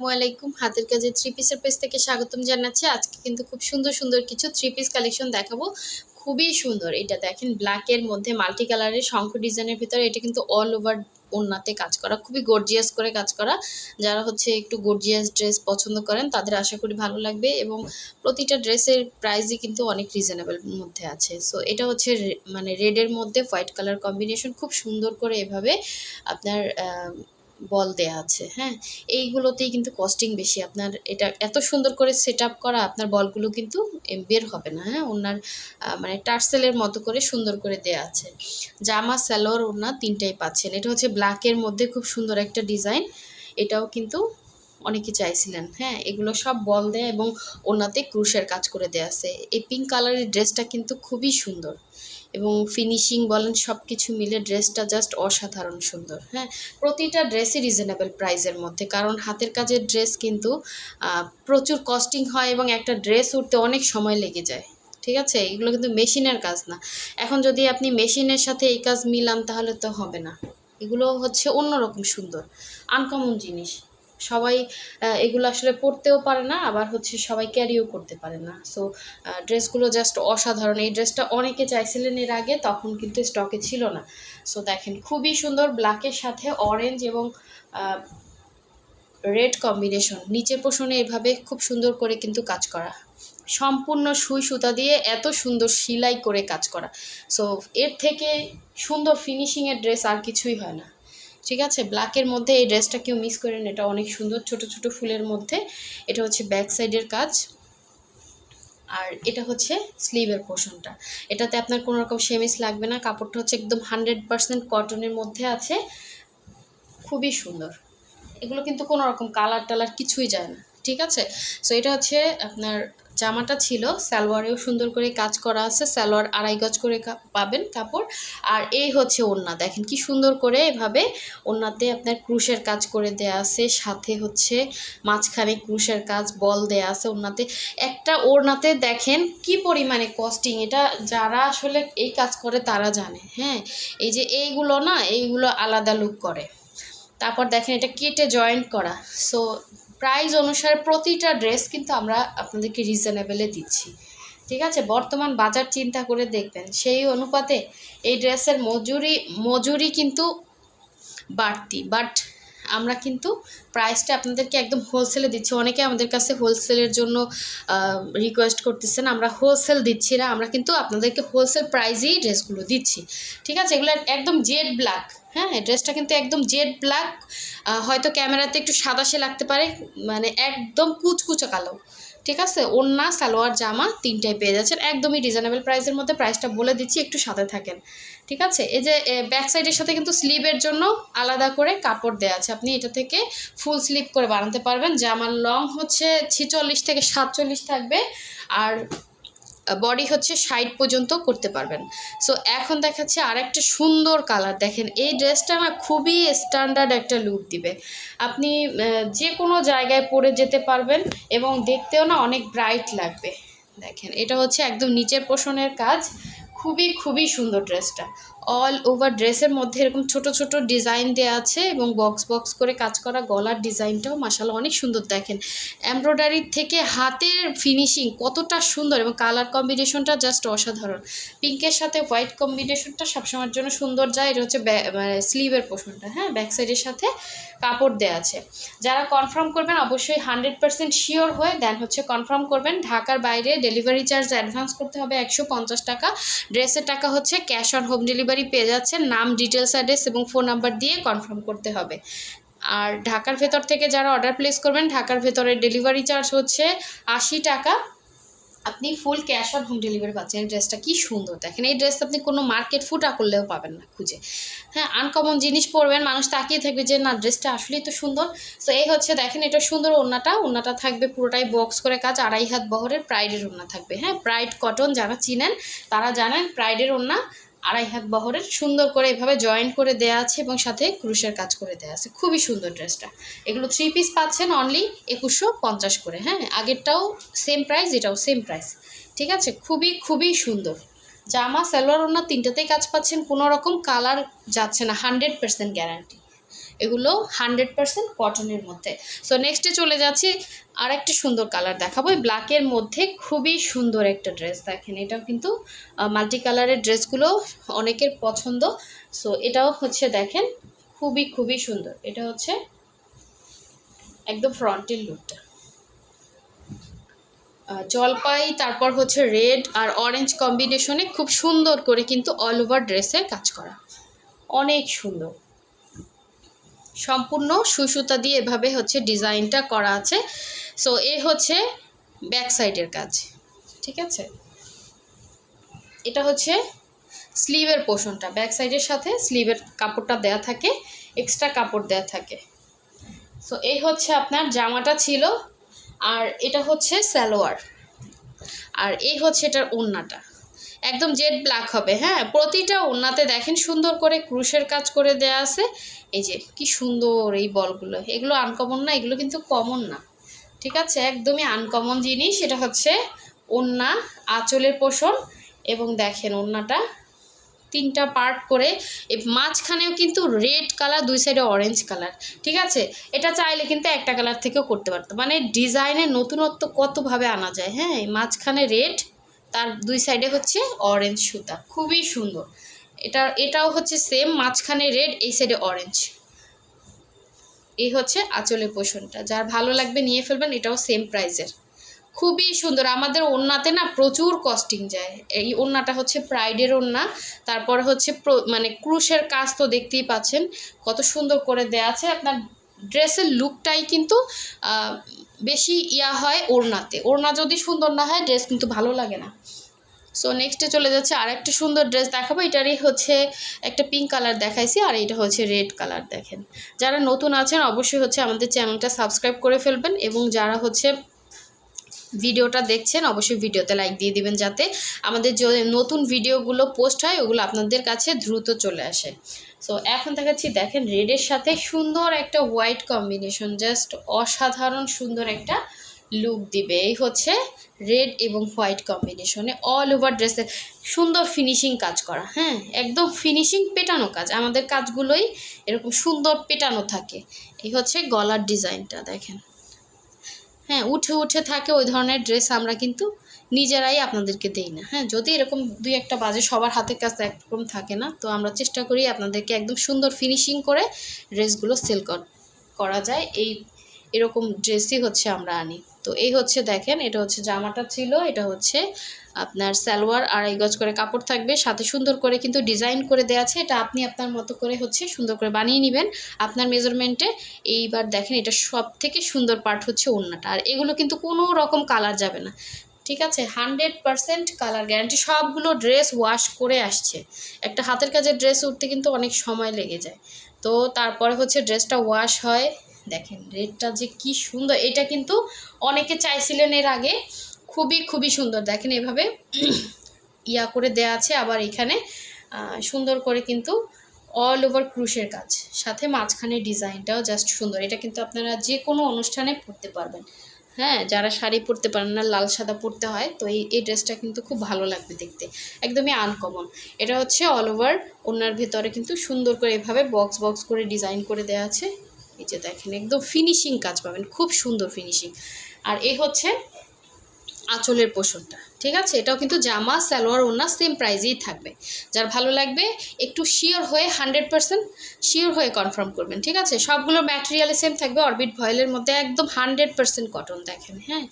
আসসালামাইকুম হাতের কাজে থ্রি পিসের পেজ থেকে স্বাগতম জানাচ্ছি। আজকে কিন্তু খুব সুন্দর সুন্দর কিছু থ্রি পিস কালেকশন দেখাবো। খুবই সুন্দর। এটা দেখেন ব্ল্যাকের মধ্যে মাল্টি কালারের শঙ্খ ডিজাইনের ভিতরে এটা কিন্তু অল ওভার ওড়নাতে কাজ করা। খুবই গর্জিয়াস করে কাজ করা। যারা হচ্ছে একটু গর্জিয়াস ড্রেস পছন্দ করেন, তাদের আশা করি ভালো লাগবে এবং প্রতিটা ড্রেসের প্রাইসই কিন্তু অনেক রিজনেবল মধ্যে আছে। সো এটা হচ্ছে মানে রেডের মধ্যে হোয়াইট কালার কম্বিনেশন খুব সুন্দর করে এভাবে আপনার বল দেয়া আছে হ্যাঁ? এইগুলোতেই কিন্তু কস্টিং বেশি। আপনার এটা এত সুন্দর করে সেট আপ করা, আপনার বলগুলো কিন্তু বের হবে না হ্যাঁ? ওনার মানে টার্সেলের মতো করে সুন্দর করে দেয়া আছে। জামা, স্যালোয়ার ওনার তিনটাই পাচ্ছেন। এটা হচ্ছে ব্ল্যাকের মধ্যে খুব সুন্দর একটা ডিজাইন এটাও কিন্তু অনেকে চাইছিলেন হ্যাঁ? এগুলো সব বল দেয় এবং ওনাতে ক্রুশের কাজ করে দেয়া আছে। এই পিঙ্ক কালারের ড্রেসটা কিন্তু খুবই সুন্দর। এবং ফিনিশিং বলেন সব কিছু মিলে ড্রেসটা জাস্ট অসাধারণ সুন্দর হ্যাঁ? প্রতিটা ড্রেসই রিজনেবল প্রাইসের মধ্যে, কারণ হাতের কাজের ড্রেস কিন্তু প্রচুর কস্টিং হয় এবং একটা ড্রেস উঠতে অনেক সময় লেগে যায়, ঠিক আছে? এগুলো কিন্তু মেশিনের কাজ না। এখন যদি আপনি মেশিনের সাথে এই কাজ মিলান তাহলে তো হবে না। এগুলো হচ্ছে অন্যরকম সুন্দর আনকমন জিনিস। সবাই এগুলো আসলে পরতেও পারে না, আবার হচ্ছে সবাই ক্যারিও করতে পারে না। সো ড্রেসগুলো জাস্ট অসাধারণ। এই ড্রেসটা অনেকে চাইছিলেন এর আগে, তখন কিন্তু স্টকে ছিল না। সো দেখেন, খুবই সুন্দর ব্ল্যাকের সাথে অরেঞ্জ এবং রেড কম্বিনেশন নিচের পোষণে এভাবে খুব সুন্দর করে কিন্তু কাজ করা। সম্পূর্ণ সুই সুতা দিয়ে এত সুন্দর সেলাই করে কাজ করা। সো এর থেকে সুন্দর ফিনিশিংয়ের ড্রেস আর কিছুই হয় না। ঠিক আছে? ব্ল্যাকের মধ্যে এই ড্রেসটা কেউ মিস করেন এটা অনেক সুন্দর ছোট ছোট ফুলের মধ্যে। এটা হচ্ছে ব্যাক সাইডের কাজ। আর এটা হচ্ছে স্লিভের পোর্শনটা এটাতে আপনার কোনো রকম সেমিস লাগবে না। কাপড়টা হচ্ছে একদম হান্ড্রেড পার্সেন্ট কটনের মধ্যে আছে। খুবই সুন্দর। এগুলো কিন্তু কোনো রকম কালার টালার কিছুই যায় না। ঠিক আছে? সো এটা হচ্ছে আপনার জামাটা ছিল, সালোয়ারেও সুন্দর করে কাজ করা আছে, সালোয়ার আড়াই গজ করে পাবেন কাপড়। আর এই হচ্ছে ওড়না, দেখেন কি সুন্দর করে এভাবে ওড়নাতে আপনার ক্রুশের কাজ করে দেয়া আছে, সাথে হচ্ছে মাঝখানে ক্রুশের কাজ, বল দেয়া আছে ওড়নাতে। একটা ওড়নাতে দেখেন কি পরিমাণে কস্টিং এটা যারা আসলে এই কাজ করে তারা জানে হ্যাঁ? এই যে এইগুলো না, এইগুলো আলাদা লুক করে। তারপর দেখেন এটা কেটে জয়েন্ট করা সো প্রাইস অনুসারে প্রতিটা ড্রেস কিন্তু আমরা আপনাদেরকে রিজনেবেলে দিচ্ছি। ঠিক আছে? বর্তমান বাজার চিন্তা করে দেখবেন। সেই অনুপাতে এই ড্রেসের মজুরি মজুরি কিন্তু বাড়তি। বাট আমরা কিন্তু প্রাইসটা আপনাদেরকে একদম হোলসেলে দিচ্ছি। অনেকে আমাদের কাছে হোলসেলের জন্য রিকোয়েস্ট করতেছেন, আমরা হোলসেল দিচ্ছি না, আমরা কিন্তু আপনাদেরকে হোলসেল প্রাইজেই ড্রেসগুলো দিচ্ছি। ঠিক আছে? এগুলো একদম জেড ব্ল্যাক হ্যাঁ? ড্রেসটা কিন্তু একদম জেড ব্ল্যাক হয়তো ক্যামেরাতে একটু সাদাসে লাগতে পারে মানে একদম কুচকুচো কালো। ঠিক আছে? ওন্না সালোয়ার, জামা তিনটাই পেয়ে যাচ্ছেন। একদমই রিজনেবল প্রাইসের মধ্যে প্রাইসটা বলে দিচ্ছি, একটু সাথে থাকেন। ঠিক আছে? এই যে ব্যাক সাইডের সাথে কিন্তু স্লিভের জন্য আলাদা করে কাপড় দেওয়া আছে। আপনি এটা থেকে ফুল স্লিভ করে বানাতে পারবেন। জামার লং হচ্ছে ছিচল্লিশ থেকে সাতচল্লিশ থাকবে। আর বডি হচ্ছে সাইড পর্যন্ত করতে পারবেন। সো এখন দেখাচ্ছে আর একটা সুন্দর কালার দেখেন, এই ড্রেসটা না খুবই স্ট্যান্ডার্ড একটা লুক দিবে। আপনি যে কোনো জায়গায় পরে যেতে পারবেন এবং দেখতেও না অনেক ব্রাইট লাগবে। দেখেন, এটা হচ্ছে একদম নিচের পোষণের কাজ। খুবই খুবই সুন্দর ড্রেসটা অল ওভার ড্রেসের মধ্যে এরকম ছোট ছোট ডিজাইন দেওয়া আছে এবং বক্স বক্স করে কাজ করা গলার ডিজাইনটাও মাসাল্লাহ অনেক সুন্দর দেখেন। এমব্রয়ডারির থেকে হাতের ফিনিশিং কতটা সুন্দর এবং কালার কম্বিনেশনটা জাস্ট অসাধারণ। পিঙ্কের সাথে হোয়াইট কম্বিনেশনটা সবসময়ের জন্য সুন্দর যায়, এটা হচ্ছে ব্যা- মানে স্লিভের পোষণটা হ্যাঁ? ব্যাক সাইডের সাথে কাপড় দেওয়া আছে। যারা কনফার্ম করবেন অবশ্যই হান্ড্রেড পার্সেন্ট শিওর হয়ে দেন হচ্ছে কনফার্ম করবেন। ঢাকার বাইরে ডেলিভারি চার্জ অ্যাডভান্স করতে হবে একশো পঞ্চাশ টাকা। ড্রেসের টাকা হচ্ছে ক্যাশ অন হোম ডেলিভারি পেয়ে যাচ্ছেন। নাম ডিটেলস অ্যাড্রেস এবং ফোন নাম্বার দিয়ে কনফার্ম করতে হবে। আর ঢাকার ভেতর থেকে যারা অর্ডার প্লেস করবেন, ঢাকার ভেতরে ডেলিভারি চার্জ হচ্ছে আশি টাকা। আপনি full cash on home delivery পাচ্ছেন। এই ড্রেসটা কী সুন্দর। দেখেন, এই ড্রেস আপনি কোনো মার্কেট ফুটা করলেও পাবেন না খুঁজে। হ্যাঁ আনকমন জিনিস পরবেন, মানুষ তাকিয়ে থাকবে যে, না ড্রেসটা আসলেই তো সুন্দর। সো এই হচ্ছে, দেখেন, এটা সুন্দর ওড়নাটা। ওড়নাটা থাকবে পুরোটাই বক্স করে কাজ। আড়াই হাত বহরের প্রাইডের ওড়না থাকবে। হ্যাঁ প্রাইড কটন যারা চিনেন, তারা জানেন প্রাইডের ওড়না। আড়াই হাত বহরের সুন্দর করে এভাবে জয়েন্ট করে দেওয়া আছে এবং সাথে ক্রুশের কাজ করে দেওয়া আছে। খুবই সুন্দর ড্রেসটা। এগুলো থ্রি পিস পাচ্ছেন অনলি একুশশো পঞ্চাশ করে হ্যাঁ? আগেরটাও সেম প্রাইস এটাও সেম প্রাইস ঠিক আছে? খুবই খুবই সুন্দর। জামা, সালোয়ার ওনার তিনটাতেই কাজ পাচ্ছেন, কোনো রকম কালার যাচ্ছে না হান্ড্রেড পার্সেন্ট গ্যারান্টি এগুলো হান্ড্রেড পার্সেন্ট কটনের মধ্যে। সো নেক্সটে চলে যাচ্ছি আর একটা সুন্দর কালার দেখাবো। ব্ল্যাকের মধ্যে খুবই সুন্দর একটা ড্রেস দেখেন। এটাও কিন্তু মাল্টি কালারের ড্রেসগুলো অনেকের পছন্দ। সো এটাও হচ্ছে দেখেন, খুবই খুবই সুন্দর। এটা হচ্ছে একদম ফ্রন্টের লুকটা জলপাই, তারপর হচ্ছে রেড আর অরেঞ্জ কম্বিনেশনে খুব সুন্দর করে কিন্তু অল ওভার ড্রেসের কাজ করা। অনেক সুন্দর। সম্পূর্ণ সুসুতা দিয়ে এভাবে হচ্ছে ডিজাইনটা করা আছে। সো এ হচ্ছে ব্যাক সাইডের কাজ, ঠিক আছে? এটা হচ্ছে স্লিভের পোর্শনটা ব্যাক সাইডের সাথে স্লিভের কাপড়টা দেয়া থাকে এক্সট্রা কাপড় দেয়া থাকে। সো এই হচ্ছে আপনার জামাটা ছিল, আর এটা হচ্ছে সালোয়ার, আর এই হচ্ছে এটার ওড়নাটা। একদম জেড ব্ল্যাক হবে হ্যাঁ? প্রতিটা ওড়নাতে দেখেন সুন্দর করে ক্রুশের কাজ করে দেয়া আছে। এই যে, কি সুন্দর এই বলগুলো। এগুলো আনকমন না, এগুলো কিন্তু কমন না। ঠিক আছে? একদমই আনকমন জিনিস। এটা হচ্ছে ওড়না, আঁচলের পোষণ এবং দেখেন ওড়নাটা তিনটা পার্ট করে। মাঝখানেও কিন্তু রেড কালার দুই সাইডে অরেঞ্জ কালার ঠিক আছে? এটা চাইলে কিন্তু একটা কালার থেকেও করতে পারতো। মানে ডিজাইনের নতুনত্ব কতভাবে আনা যায় হ্যাঁ? মাঝখানে রেড তার দুই সাইডে হচ্ছে অরেঞ্জ সুতা। খুবই সুন্দর। এটা, এটাও হচ্ছে সেম মাঝখানে রেড এই সাইডে অরেঞ্জ এই হচ্ছে আঁচলের পোষণটা। যার ভালো লাগবে নিয়ে ফেলবেন, এটাও সেম প্রাইজের খুবই সুন্দর। আমাদের ওড়নাতে না প্রচুর কস্টিং যায়। এই ওড়নাটা হচ্ছে প্রাইডের ওড়না। তারপর হচ্ছে মানে ক্রুশের কাজ তো দেখতেই পাচ্ছেন। কত সুন্দর করে দেয়া আছে। আপনার ড্রেসের লুকটাই কিন্তু বেশি ইয়া হয় ওড়নাতে। ওড়না যদি সুন্দর না হয়, ড্রেস কিন্তু ভালো লাগে না। সো নেক্সটে চলে যাচ্ছে আর একটা সুন্দর ড্রেস দেখাবো। এটারই হচ্ছে একটা পিঙ্ক কালার দেখাইছি আর এটা হচ্ছে রেড কালার দেখেন। যারা নতুন আছেন, অবশ্যই হচ্ছে আমাদের চ্যানেলটা সাবস্ক্রাইব করে ফেলবেন এবং যারা হচ্ছে ভিডিওটা দেখছেন, অবশ্যই ভিডিওতে লাইক দিয়ে দিবেন যাতে আমাদের যে নতুন ভিডিওগুলো পোস্ট হয়, ওগুলো আপনাদের কাছে দ্রুত চলে আসে। সো এখন দেখাচ্ছি, দেখেন রেডের সাথে সুন্দর একটা হোয়াইট কম্বিনেশন জাস্ট অসাধারণ সুন্দর একটা লুক দিবে। এই হচ্ছে রেড এবং হোয়াইট কম্বিনেশনে অল ওভার ড্রেসে সুন্দর ফিনিশিং কাজ করা হ্যাঁ? একদম ফিনিশিং পেটানো কাজ, আমাদের কাজগুলোই এরকম সুন্দর পেটানো থাকে। এই হচ্ছে গলার ডিজাইনটা দেখেন। হ্যাঁ উঠে উঠে থাকে ওই ধরনের ড্রেস আমরা কিন্তু নিজেরাই আপনাদেরকে দেই না। হ্যাঁ যদি এরকম দুই একটা বাজে সবার হাতের কাছে একরকম থাকে না, তো আমরা চেষ্টা করি আপনাদেরকে একদম সুন্দর ফিনিশিং করে ড্রেসগুলো সেল করা যায়। এই এরকম ড্রেসই হচ্ছে আমরা আনি। তো এই হচ্ছে দেখেন, এটা হচ্ছে জামাটা ছিল, এটা হচ্ছে আপনার সালোয়ার আড়াই গজ করে কাপড় থাকবে। সাথে সুন্দর করে কিন্তু ডিজাইন করে দেওয়া আছে, এটা আপনি আপনার মতো করে হচ্ছে সুন্দর করে বানিয়ে নেবেন। আপনার মেজারমেন্টে এইবার দেখেন, এটা সব থেকে সুন্দর পার্ট হচ্ছে ওড়নাটা। আর এগুলো কিন্তু কোনো রকম কালার যাবে না, ঠিক আছে? হান্ড্রেড পারসেন্ট কালার গ্যারান্টি সবগুলো ড্রেস ওয়াশ করে আসছে। একটা হাতের কাজের ড্রেস উঠতে কিন্তু অনেক সময় লেগে যায়। তো তারপরে হচ্ছে ড্রেসটা ওয়াশ হয়। দেখেন, রেডটা যে কি সুন্দর, এটা কিন্তু অনেকে চাইছিলেন এর আগে। খুবই খুবই সুন্দর। দেখেন এভাবে ইয়া করে দেয়া আছে, আবার এখানে সুন্দর করে কিন্তু অল ওভার ক্রুশের কাজ। সাথে মাঝখানে ডিজাইনটাও জাস্ট সুন্দর। এটা কিন্তু আপনারা যে কোনো অনুষ্ঠানে পরতে পারবেন। হ্যাঁ যারা শাড়ি পরতে পারেন না, লাল সাদা পরতে হয়, তো এই এই ড্রেসটা কিন্তু খুব ভালো লাগবে দেখতে। একদমই আনকমন এটা হচ্ছে অল ওভার ওনার ভেতরে কিন্তু সুন্দর করে এভাবে বক্স বক্স করে ডিজাইন করে দেওয়া আছে। এই যে দেখেন, একদম ফিনিশিং কাজ পাবেন, খুব সুন্দর ফিনিশিং আর এই হচ্ছে আঁচলের পোষণটা, ঠিক আছে? এটাও কিন্তু জামা, সালোয়ার ওনা সেম প্রাইজেই থাকবে। যার ভালো লাগবে, একটু শিওর হয়ে হান্ড্রেড পার্সেন্ট শিওর হয়ে কনফার্ম করবেন, ঠিক আছে? সবগুলো ম্যাটেরিয়ালে সেম থাকবে অরবিট ভয়েলের মধ্যে একদম হান্ড্রেড পার্সেন্ট কটন দেখেন হ্যাঁ?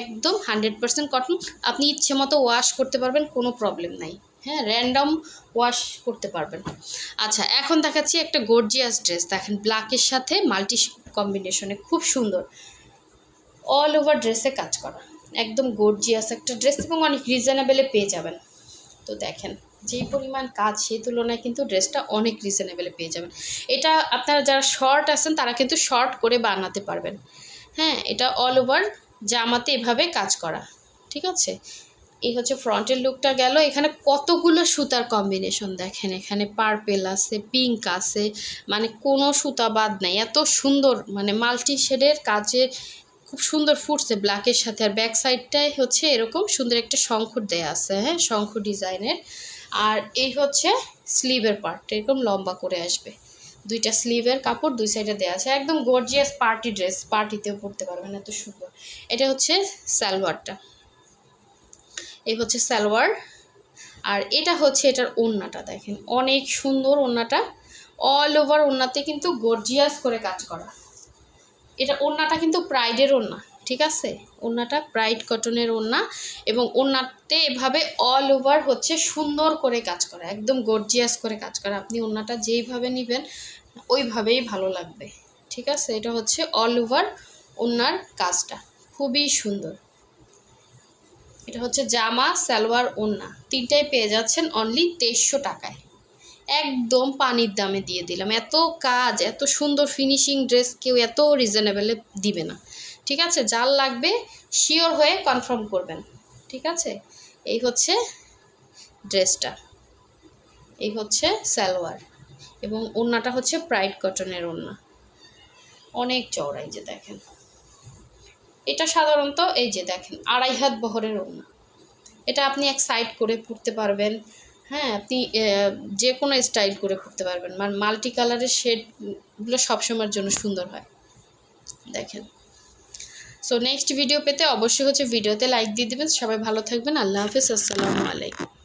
একদম হান্ড্রেড পার্সেন্ট কটন আপনি ইচ্ছে মতো ওয়াশ করতে পারবেন, কোনো প্রবলেম নাই। হ্যাঁ র্যান্ডম ওয়াশ করতে পারবেন। আচ্ছা এখন দেখাচ্ছি একটা গর্জিয়াস ড্রেস দেখেন ব্ল্যাকের সাথে মাল্টি কম্বিনেশনে খুব সুন্দর। অল ওভার ড্রেসে কাজ করা। একদম গর্জিয়াস একটা ড্রেস এবং অনেক রিজনেবেলে পেয়ে যাবেন। তো দেখেন, যেই পরিমাণ কাজ সেই তুলনায় কিন্তু ড্রেসটা অনেক রিজনেবেলে পেয়ে যাবেন। এটা আপনারা যারা শর্ট আছেন, তারা কিন্তু শর্ট করে বানাতে পারবেন। হ্যাঁ এটা অল ওভার জামাতে এভাবে কাজ করা। ঠিক আছে? এই হচ্ছে ফ্রন্টের লুকটা গেল। এখানে কতগুলো সুতার কম্বিনেশন দেখেন। এখানে পার্পেল আছে পিঙ্ক আছে মানে কোনো সুতা বাদ নাই। এত সুন্দর মানে মাল্টি শেডের কাজে খুব সুন্দর ফুটছে ব্ল্যাকের সাথে। আর ব্যাক সাইডটায় হচ্ছে এরকম সুন্দর একটা শঙ্খ দেয়া আছে হ্যাঁ শঙ্খ ডিজাইনের। আর এই হচ্ছে স্লিভের পার্ট এরকম লম্বা করে আসবে। দুইটা স্লিভের কাপড় দুই সাইডে দেওয়া আছে। একদম গর্জিয়াস পার্টি ড্রেস পার্টিতেও পরতে পারবেন, এত সুন্দর। এটা হচ্ছে সালোয়ারটা। এই হচ্ছে সালোয়ার। আর এটা হচ্ছে এটার ওড়নাটা, দেখেন। অনেক সুন্দর ওড়নাটা। অল ওভার ওড়নাতে কিন্তু গর্জিয়াস করে কাজ করা। এটা ওড়নাটা কিন্তু প্রাইডের ওড়না, ঠিক আছে? ওড়নাটা প্রাইড কটনের ওড়না এবং ওড়নাতে এভাবে অল ওভার হচ্ছে সুন্দর করে কাজ করা, একদম গর্জিয়াস করে কাজ করা। আপনি ওড়নাটা যেইভাবে নেবেন, ওইভাবেই ভালো লাগবে, ঠিক আছে? এটা হচ্ছে অল ওভার ওড়নার কাজটা, খুবই সুন্দর। এটা হচ্ছে জামা, সালোয়ার ওড়না তিনটাই পেয়ে যাচ্ছেন অনলি তেইশশো টাকায়। একদম পানির দামে দিয়ে দিলাম। এত কাজ, এত সুন্দর ফিনিশিং ড্রেস কেউ এত রিজনেবলে দিবে না। ঠিক আছে? যার লাগবে শিওর হয়ে কনফার্ম করবেন। ঠিক আছে? এই হচ্ছে ড্রেসটা এই হচ্ছে সালোয়ার। এবং ওড়নাটা হচ্ছে প্রাইড কটনের ওড়না অনেক চওড়াই যে দেখেন। এটা সাধারণত এই যে দেখেন, আড়াই হাত বহরের ওড়না। এটা আপনি এক সাইড করে পরতে পারবেন। হ্যাঁ আপনি যে কোনো স্টাইল করে পরতে পারবেন। মানে মাল্টি কালারের শেডগুলো সবসময়ের জন্য সুন্দর হয়। দেখেন। সো নেক্সট ভিডিও পেতে অবশ্যই হচ্ছে ভিডিওতে লাইক দিয়ে দেবেন। সবাই ভালো থাকবেন। আল্লাহ হাফিজ। আসসালামু আলাইকুম।